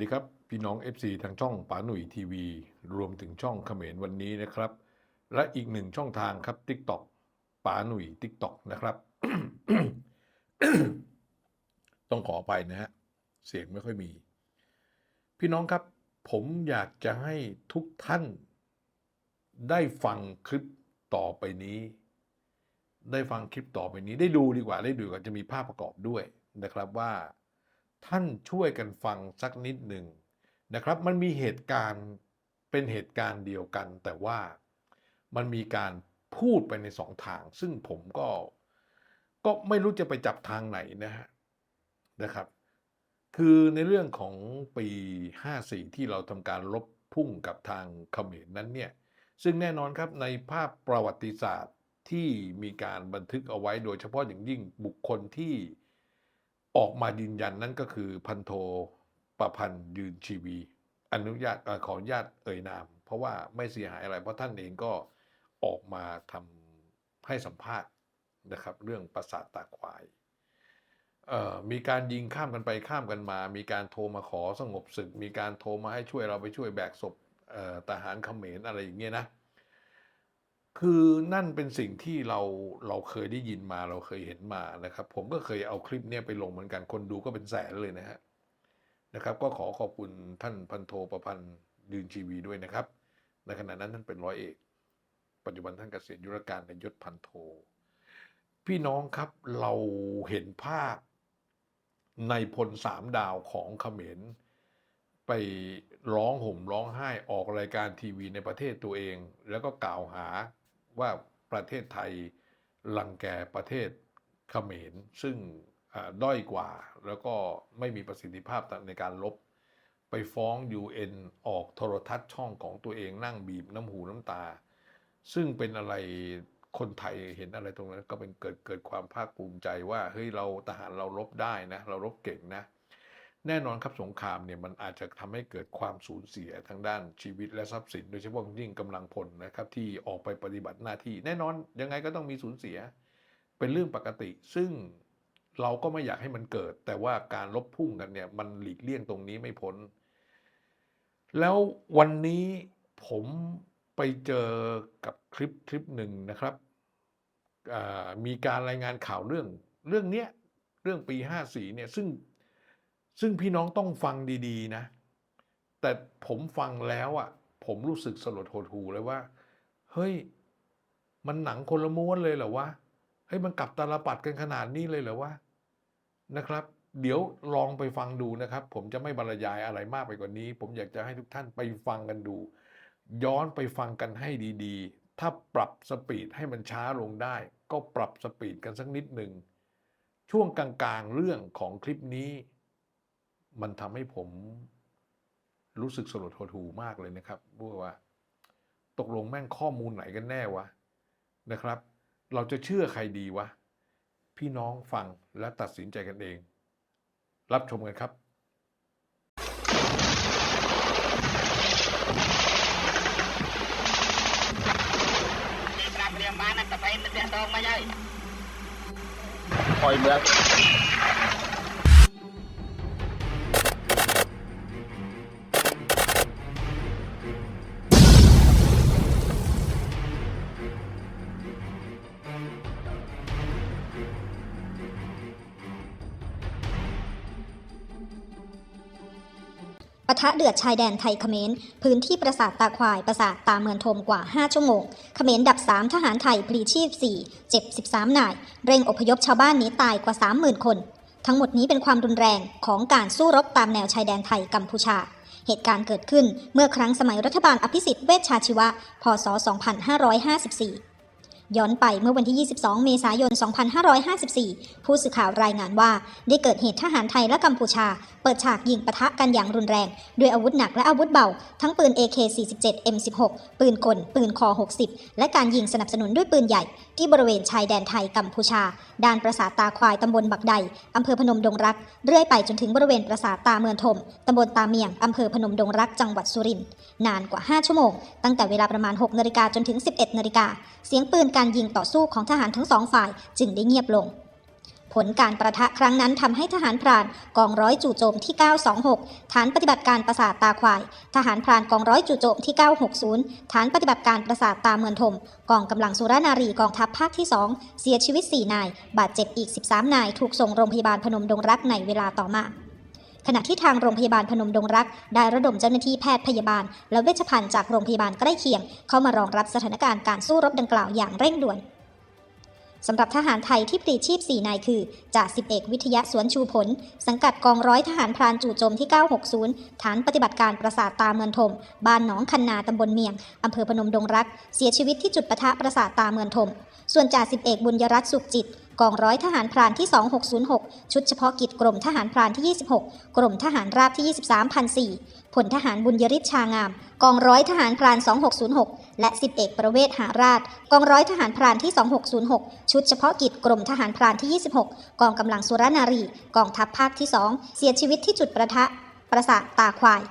ดีครับ พี่น้อง FC ทางช่องป๋าหนุ่ยทีวีรวมถึงช่องเขมรวันนี้นะครับ และอีกหนึ่งช่องทางครับ TikTok ป๋าหนุ่ย TikTok นะครับ ต้องขออภัยนะฮะ เสียงไม่ค่อยมี พี่น้องครับ ผมอยากจะให้ทุกท่าน ได้ฟังคลิปต่อไปนี้ ได้ฟังคลิปต่อไปนี้ ได้ดูดีกว่าได้ดูก่อนจะมีภาพประกอบด้วยนะครับว่า ท่านช่วยกันฟังสักนิดหนึ่งนะครับ มันมีเหตุการณ์เป็นเหตุการณ์เดียวกัน แต่ว่ามันมีการพูดไปในสองทาง ซึ่งผมก็ก็ไม่รู้จะไปจับทางไหนนะฮะนะครับ คือในเรื่องของปี 54 ที่เราทำการลบพุ่งกับทางเขมรนั้นเนี่ย ซึ่งแน่นอนครับในภาพประวัติศาสตร์ที่มีการบันทึกเอาไว้โดยเฉพาะอย่างยิ่งบุคคลที่ ออกมายืนยันนั่นก็คือพันโทประพันธ์ยืนชีวี อนุญาตขออนุญาตเอ่ยนาม เพราะว่าไม่เสียหายอะไร เพราะท่านเองก็ออกมาทำให้สัมภาษณ์นะครับ เรื่องประสาทตาควายมีการยิงข้ามกันไปข้ามกันมา มีการโทรมาขอสงบศึก มีการโทรมาให้ช่วยเราไปช่วยแบกศพทหารเขมรอะไรอย่างเงี้ยนะ คือนั่นเป็นสิ่งที่เราเราเคยได้ยินมาเราเคยเห็นมานะครับ ผมก็เคยเอาคลิปเนี้ยไปลงเหมือนกันคนดูก็เป็นแสนเลยนะฮะนะครับ ก็ขอขอบคุณท่านพันโทประพันธ์ยืนชีวีด้วยนะครับ ในขณะนั้นท่านเป็นร้อยเอก ปัจจุบันท่านเกษียณยุรการในยศพันโท พี่น้องครับเราเห็นภาพในพลสามดาวของเขมรไปร้องห่มร้องไห้ออกรายการทีวีในประเทศตัวเอง แล้วก็กล่าวหา ว่าประเทศไทยลังแกประเทศเขมรซึ่งด้อยกว่า แล้วก็ไม่มีประสิทธิภาพในการลบ ไปฟ้อง UN ออกโทรทัศน์ช่องของตัวเองนั่งบีบน้ำหูน้ำตา ซึ่งเป็นอะไรคนไทยเห็นอะไรตรงนั้นก็เป็นเกิดเกิดความภาคภูมิใจว่าเฮ้ยเราทหารเรารบได้นะ เรารบเก่งนะ แน่นอนครับสงครามเนี่ยมันอาจจะทำให้เกิดความสูญเสียทางด้านชีวิตและทรัพย์สิน โดยเฉพาะยิ่งกำลังพลนะครับที่ออกไปปฏิบัติหน้าที่ แน่นอนยังไงก็ต้องมีสูญเสีย เป็นเรื่องปกติ ซึ่งเราก็ไม่อยากให้มันเกิด แต่ว่าการลบพุ่งกันเนี่ยมันหลีกเลี่ยงตรงนี้ไม่พ้น แล้ววันนี้ผมไปเจอกับคลิปคลิปหนึ่งนะครับมีการรายงานข่าวเรื่องเรื่องเนี้ยเรื่องปี 54เนี่ยซึ่ง ซึ่งพี่น้องต้องฟังดีๆนะ แต่ผมฟังแล้วอะ ผมรู้สึกสลดหดหูเลยว่า เฮ้ย มันหนังคนละม้วนเลยเหรอวะ เฮ้ย มันกลับตาลปัดกันขนาดนี้เลยเหรอวะ นะครับ เดี๋ยวลองไปฟังดูนะครับ ผมจะไม่บรรยายอะไรมากไปกว่านี้ ผมอยากจะให้ทุกท่านไปฟังกันดู ย้อนไปฟังกันให้ดีๆ ถ้าปรับสปีดให้มันช้าลงได้ ก็ปรับสปีดกันสักนิดหนึ่ง ช่วงกลางๆเรื่องของคลิปนี้ มันทำให้ผมรู้สึกสลดหดหูมากเลยนะครับว่า ตกลงแม่งข้อมูลไหนกันแน่วะนะครับ เราจะเชื่อใครดีวะ พี่น้องฟังและตัดสินใจกันเอง รับชมกันครับปล่อยเมื่อ ปะทะเดือดชายแดนไทยเขมรพื้นที่ปราสาทตาควายปราสาทตาเมืองทมกว่า 5 ชั่วโมงเขมรดับ 3 ทหารไทยพลีชีพ 4 เจ็บ 13 นาย เร่งอพยพชาวบ้านหนีตายกว่า 30,000 คน ทั้งหมดนี้เป็นความรุนแรงของการสู้รบตามแนวชายแดนไทยกัมพูชา เหตุการณ์เกิดขึ้นเมื่อครั้งสมัยรัฐบาลอภิสิทธิ์เวชชาชีวะ พศ 2554 ย้อนไปเมื่อวันที่ 22 เมษายน 2554 ผู้สื่อข่าวรายงานว่า ได้เกิดเหตุทหารไทยและกัมพูชา เปิดฉากยิงปะทะกันอย่างรุนแรง ด้วยอาวุธหนักและอาวุธเบา ทั้งปืน AK-47 M16 ปืนกล ปืนคอ 60 และการยิงสนับสนุนด้วยปืนใหญ่ ที่บริเวณชายแดนไทยกัมพูชาด้านปราสาทตาควายตำบลบักใดอำเภอพนมดงรัก เรื่อยไปจนถึงบริเวณปราสาทตาเมืองทมตำบลตาเมียงอำเภอพนมดงรักจังหวัดสุรินทร์นานกว่า 5 ชั่วโมง ตั้งแต่เวลาประมาณ6นาฬิกาจนถึง 11นาฬิกาเสียงปืนการการยิงต่อสู้ของทหารทั้งสองฝ่ายจึงได้เงียบลง ผลการประทะครั้งนั้นทำให้ทหารพรานกองร้อยจู่โจมที่ 926 ฐานปฏิบัติการปราสาทตาควาย ทหารพรานกองร้อยจู่โจมที่ 960 ฐานปฏิบัติการปราสาทตาเมืองทม กองกำลังสุรนารีกองทัพภาคที่ 2 เสียชีวิต 4 นาย บาดเจ็บอีก 13 นาย ถูกส่งโรงพยาบาลพนมดงรักในเวลาต่อมา ณะที่ทางโรงพยาบาลพนมดงรัก ได้ระดมเจ้าหน้าที่แพทย์พยาบาล และเวชภัณฑ์จากโรงพยาบาลใกล้เคียง เข้ามารองรับสถานการณ์การสู้รบดังกล่าวอย่างเร่งด่วน สำหรับทหารไทยที่ปลีชีพ 4 นายคือจ่าสิบเอกวิทยาสวนชูผล สังกัดกองร้อยทหารพรานจู่โจมที่ 960 ฐานปฏิบัติการประสาทตาเมืองทม บ้านหนองคันนาตำบลเมียงอำเภอพนมดงรัก เสียชีวิตที่จุดปะทะประสาทตาเมืองทม ส่วนจ่าสิบเอกบุญยรัตน์สุขจิตกองร้อยทหารพรานที่ 2606 ชุดเฉพาะกิจกรมทหารพรานที่ 26 กรมทหารราบที่ 23พันสี่พลทหารบุญยริศชางาม กองร้อยทหารพราน 2606 และสิบเอกประเวศหาราช กองร้อยทหารพรานที่ 2606 ชุดเฉพาะกิจกรมทหารพรานที่ 26 กองกำลังสุรนารี กองทัพภาคที่ 2 เสียชีวิตที่จุดประทะ ประสาทตาควาย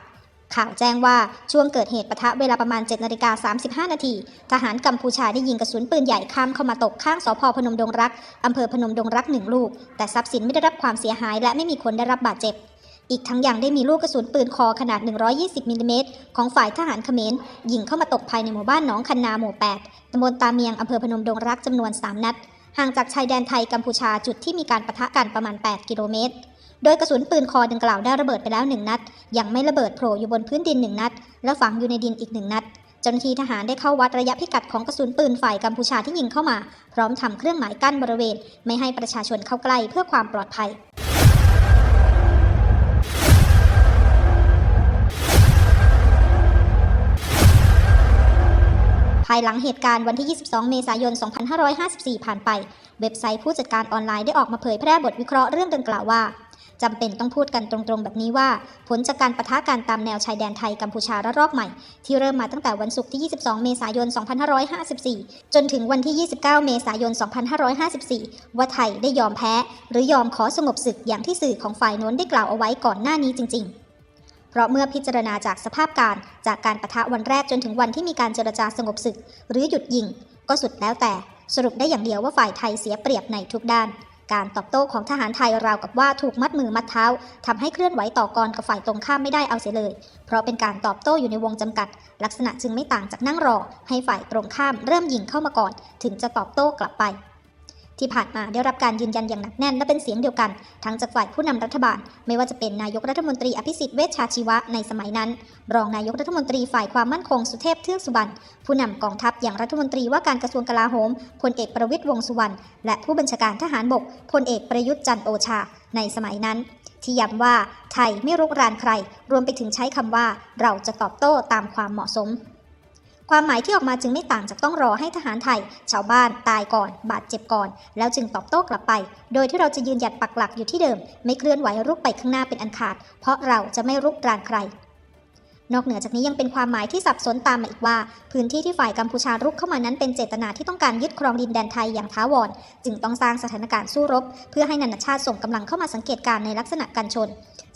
ข่าวแจ้งว่าช่วงเกิดเหตุปะทะเวลาประมาณ7นาฬิกา35 นาที ทหารกัมพูชาได้ยิงกระสุนปืนใหญ่ข้ามเข้ามาตกข้างสพพนมดงรัก อำเภอพนมดงรักหนึ่งลูก แต่ทรัพย์สินไม่ได้รับความเสียหายและไม่มีคนได้รับบาดเจ็บ อีกทั้งยังได้มีลูกกระสุนปืนคอขนาด 120มิลลิเมตรของฝ่ายทหารเขมรยิงเข้ามาตกภายในหมู่บ้านหนองคันนาหมู่ 8ตำบลตาเมียงอำเภอพนมดงรักจำนวน 3 นัด ห่างจากชายแดนไทยกัมพูชาจุดที่มีการปะทะกันประมาณ 8 กิโลเมตร โดยกระสุนปืนคอดังกล่าวได้ระเบิดไปแล้วหนึ่งนัด ยังไม่ระเบิดโผล่อยู่บนพื้นดินหนึ่งนัด และฝังอยู่ในดินอีกหนึ่งนัดเจ้าหน้าที่ทหารได้เข้าวัดระยะพิกัดของกระสุนปืนฝ่ายกัมพูชาที่ยิงเข้ามา พร้อมทำเครื่องหมายกั้นบริเวณ ไม่ให้ประชาชนเข้าใกล้เพื่อความปลอดภัย ภายหลังเหตุการณ์วันที่ 22 เมษายน 2554 ผ่านไป เว็บไซต์ผู้จัดการออนไลน์ได้ออกมาเผยแพร่บทวิเคราะห์เรื่องดังกล่าวว่าจำเป็นต้องพูดกันตรงๆ แบบนี้ว่า ผลจากการประทะกันตามแนวชายแดนไทยกัมพูชาระลอกใหม่ ที่เริ่มมาตั้งแต่วันศุกร์ที่ 22 เมษายน 2554 จนถึงวันที่ 29 เมษายน 2554 ว่าไทยได้ยอมแพ้ หรือยอมขอสงบศึกอย่างที่สื่อของฝ่ายโน้นได้กล่าวเอาไว้ก่อนหน้านี้จริง ๆ เพราะเมื่อพิจารณาจากสภาพการจากการประทะวันแรกจนถึงวันที่มีการเจรจาสงบศึก หรือหยุดยิง ก็สุดแล้วแต่สรุปได้อย่างเดียวว่าฝ่ายไทยเสียเปรียบในทุกด้าน การตอบโต้ของทหารไทยราวกับว่าถูกมัดมือมัดเท้าทำให้เคลื่อนไหวต่อกรกับฝ่ายตรงข้ามไม่ได้เอาเสียเลย เพราะเป็นการตอบโต้อยู่ในวงจำกัด ลักษณะจึงไม่ต่างจากนั่งรอ ให้ฝ่ายตรงข้ามเริ่มยิงเข้ามาก่อน ถึงจะตอบโต้กลับไป ที่ผ่านมาได้รับการยืนยันอย่างหนักแน่นและเป็นเสียงเดียวกัน ทั้งจากฝ่ายผู้นำรัฐบาล ไม่ว่าจะเป็นนายกรัฐมนตรีอภิสิทธิ์เวชชาชีวะในสมัยนั้น รองนายกรัฐมนตรีฝ่ายความมั่นคงสุเทพเทือกสุบรรณผู้นำกองทัพอย่างรัฐมนตรีว่าการกระทรวงกลาโหมพลเอกประวิตรวงสุวรรณและผู้บัญชาการทหารบกพลเอกประยุทธ์จันทร์โอชา ในสมัยนั้น ที่ย้ำว่าไทยไม่รุกรานใคร รวมไปถึงใช้คำว่า เราจะตอบโต้ตามความเหมาะสม ความหมายที่ออกมาจึงไม่ต่างจากต้องรอให้ทหารไทย ชาวบ้านตายก่อน บาดเจ็บก่อน แล้วจึงตอบโต้กลับไป โดยที่เราจะยืนหยัดปักหลักอยู่ที่เดิม ไม่เคลื่อนไหวรุกไปข้างหน้าเป็นอันขาด เพราะเราจะไม่รุกรานใคร นอกเหนือจากนี้ยังเป็นความหมายที่สับสนตามมาอีกว่า พื้นที่ที่ฝ่ายกัมพูชารุกเข้ามานั้นเป็นเจตนาที่ต้องการยึดครองดินแดนไทยอย่างท้าวร จึงต้องสร้างสถานการณ์สู้รบ เพื่อให้นานาชาติส่งกำลังเข้ามาสังเกตการณ์ในลักษณะกันชน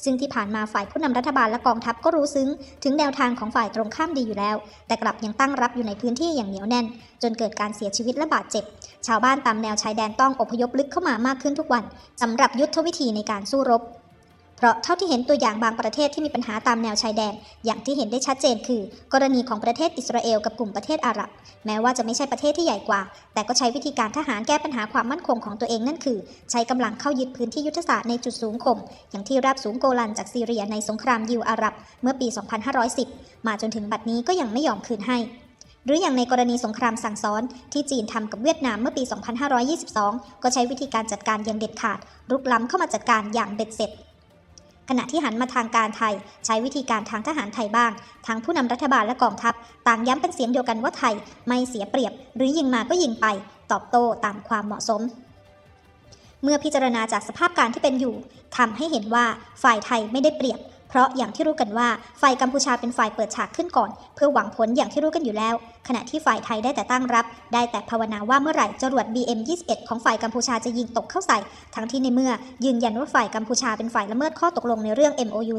ซึ่งที่ผ่านมาฝ่ายผู้นำรัฐบาลและกองทัพก็รู้ซึ้ง ถึงแนวทางของฝ่ายตรงข้ามดีอยู่แล้ว แต่กลับยังตั้งรับอยู่ในพื้นที่อย่างเหนียวแน่น จนเกิดการเสียชีวิตและบาดเจ็บ ชาวบ้านตามแนวชายแดนต้องอพยพลึกเข้ามามากขึ้นทุกวันสำหรับยุทธวิธีในการสู้รบ ราะเท่าที่เห็นตัวอย่างบางประเทศที่มีปัญหาตามแนวชายแดน อย่างที่เห็นได้ชัดเจนคือ กรณีของประเทศอิสราเอลกับกลุ่มประเทศอาหรับ แม้ว่าจะไม่ใช่ประเทศที่ใหญ่กว่า แต่ก็ใช้วิธีการทหารแก้ปัญหาความมั่นคงของตัวเองนั่นคือ ใช้กำลังเข้ายึดพื้นที่ยุทธศาสตร์ในจุดสูงข่มอย่างที่ราบสูงโกลันจากซีเรียในสงครามยิวอาหรับ เมื่อปี 2510 มาจนถึงบัดนี้ก็ยังไม่ยอมคืนให้หรืออย่างในกรณีสงครามสั่งซ้อน ที่จีนทำกับเวียดนามเมื่อปี 2522 ก็ใช้วิธีการจัดการอย่างเด็ดขาด รุกล้ำเข้ามาจัดการอย่างเบ็ดเสร็จ ขณะที่หันมาทางการไทย ใช้วิธีการทางทหารไทยบ้างทั้งผู้นำรัฐบาลและกองทัพ ต่างย้ำเป็นเสียงเดียวกันว่าไทยไม่เสียเปรียบ หรือยิงมาก็ยิงไป ตอบโต้ตามความเหมาะสม เมื่อพิจารณาจากสภาพการที่เป็นอยู่ทำให้เห็นว่าฝ่ายไทยไม่ได้เปรียบ เพราะอย่างที่รู้กันว่าฝ่ายกัมพูชาเป็นฝ่ายเปิดฉากขึ้นก่อน เพื่อหวังผลอย่างที่รู้กันอยู่แล้ว ขณะที่ฝ่ายไทยได้แต่ตั้งรับ ได้แต่ภาวนาว่าเมื่อไหร่จรวด BM21 ของฝ่ายกัมพูชาจะยิงตกเข้าใส่ ทั้งที่ในเมื่อ ยืนยันว่าฝ่ายกัมพูชาเป็นฝ่ายละเมิดข้อตกลงในเรื่อง MOU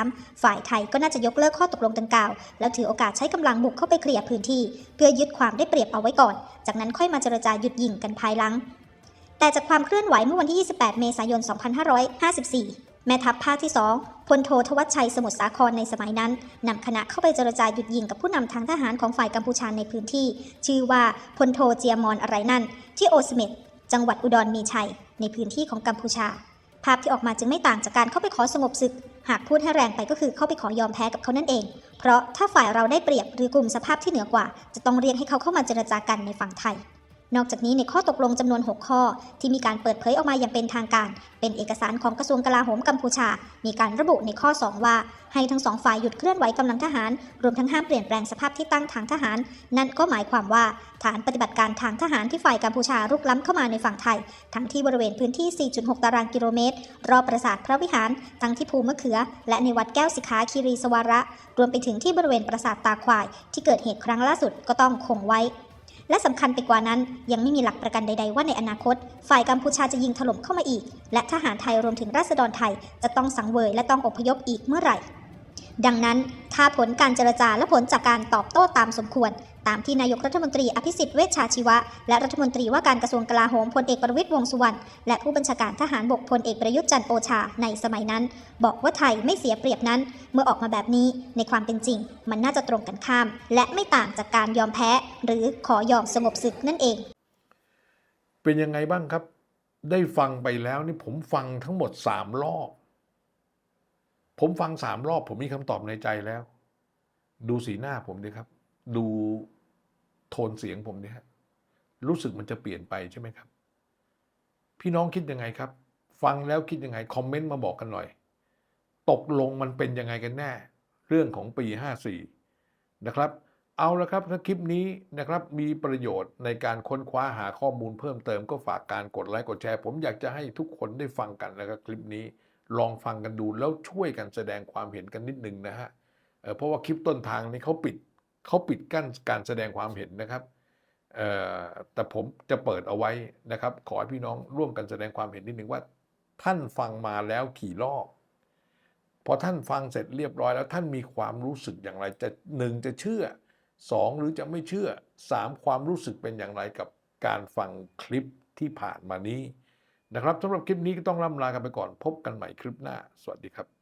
43 ฝ่ายไทยก็น่าจะยกเลิกข้อตกลงดังกล่าว แล้วถือโอกาสใช้กำลังบุกเข้าไปเคลียร์พื้นที่ เพื่อยึดความได้เปรียบเอาไว้ก่อน จากนั้นค่อยมาเจรจาหยุดยิงกันภายหลังแต่จากความเคลื่อนไหวเมื่อวันที่ 28 เมษายน 2554 แม่ทัพภาคที่2พลโททวัชชัยสมุทรสาครในสมัยนั้นนำคณะเข้าไปเจรจาหยุดยิงกับผู้นำทางทหารของฝ่ายกัมพูชาในพื้นที่ ชื่อว่าพลโทเจียมอนอะไรนั่น ที่โอสเมดจังหวัดอุดรมีชัย ในพื้นที่ของกัมพูชา ภาพที่ออกมาจึงไม่ต่างจากการเข้าไปขอสงบศึก หากพูดให้แรงไปก็คือเข้าไปขอยอมแพ้กับเขานั่นเอง เพราะถ้าฝ่ายเราได้เปรียบหรือกลุ่มสภาพที่เหนือกว่า จะต้องเรียกให้เขาเข้ามาเจรจากันในฝั่งไทย นอกจากนี้ในข้อตกลงจำนวน 6 ข้อ ที่มีการเปิดเผยออกมาอย่างเป็นทางการ เป็นเอกสารของกระทรวงกลาโหมกัมพูชา มีการระบุในข้อ 2 ว่า ให้ทั้งสองฝ่ายหยุดเคลื่อนไหวกำลังทหาร รวมทั้งห้ามเปลี่ยนแปลงสภาพที่ตั้งทางทหาร นั่นก็หมายความว่าฐานปฏิบัติการทางทหารที่ฝ่ายกัมพูชารุกล้ำเข้ามาในฝั่งไทย ทั้งที่บริเวณพื้นที่ 4.6 ตารางกิโลเมตร รอบปราสาทพระวิหาร ทั้งที่ภูมะเขือ และในวัดแก้วสิขาคีรีสวาระ รวมไปถึงที่บริเวณปราสาทตาควาย ที่เกิดเหตุครั้งล่าสุดก็ต้องคงไว้ และสำคัญไปกว่านั้นยังไม่มีหลักประกันใดๆว่าในอนาคต ฝ่ายกัมพูชาจะยิงถล่มเข้ามาอีก และทหารไทยรวมถึงราษฎรไทยจะต้องสังเวยและต้องอพยพอีกเมื่อไหร่ ดังนั้นถ้าผลการเจรจาและผลจากการตอบโต้ตามสมควร ตามที่นายกรัฐมนตรีอภิสิทธิ์เวชชาชีวะ และรัฐมนตรีว่าการกระทรวงกลาโหมพลเอกประวิตรวงสุวรรณและผู้บัญชาการทหารบกพลเอกประยุทธ์จันทร์โอชาในสมัยนั้น บอกว่าไทยไม่เสียเปรียบนั้น เมื่อออกมาแบบนี้ในความเป็นจริง มันน่าจะตรงกันข้าม และไม่ต่างจากการยอมแพ้ หรือขอยอมสงบศึกนั่นเอง เป็นยังไงบ้างครับ ได้ฟังไปแล้วนี่ผมฟังทั้งหมดสามรอบ ผมฟังสามรอบผมมีคำตอบในใจแล้ว ดูสีหน้าผมดิครับ ดูโทนเสียงผมดิฮะรู้สึกมันจะเปลี่ยนไปใช่ไหมครับ พี่น้องคิดยังไงครับ ฟังแล้วคิดยังไง คอมเมนต์มาบอกกันหน่อย ตกลงมันเป็นยังไงกันแน่ เรื่องของปี 54 นะครับ เอาละครับถ้าคลิปนี้นะครับมีประโยชน์ในการค้นคว้าหาข้อมูลเพิ่มเติมก็ฝากการกดไลค์กดแชร์ ผมอยากจะให้ทุกคนได้ฟังกันนะครับคลิปนี้ ลองฟังกันดูแล้วช่วยกันแสดงความเห็นกันนิดนึงนะฮะเเพราะว่าคลิปต้นทางนี้เขาปิดเขาปิดกั้นการแสดงความเห็นนะครับแต่ผมจะเปิดเอาไว้นะครับ ขอให้พี่น้องร่วมกันแสดงความเห็นนิดนึงว่า ท่านฟังมาแล้วกี่รอบพอท่านฟังเสร็จเรียบร้อยแล้วท่านมีความรู้สึกอย่างไรจะหนึ่งจะเชื่อสองหรือจะไม่เชื่อสามความรู้สึกเป็นอย่างไรกับการฟังคลิปที่ผ่านมานี้ นะครับสำหรับคลิปนี้ก็ต้องล่ำลากันไปก่อนพบกันใหม่คลิปหน้า สวัสดีครับ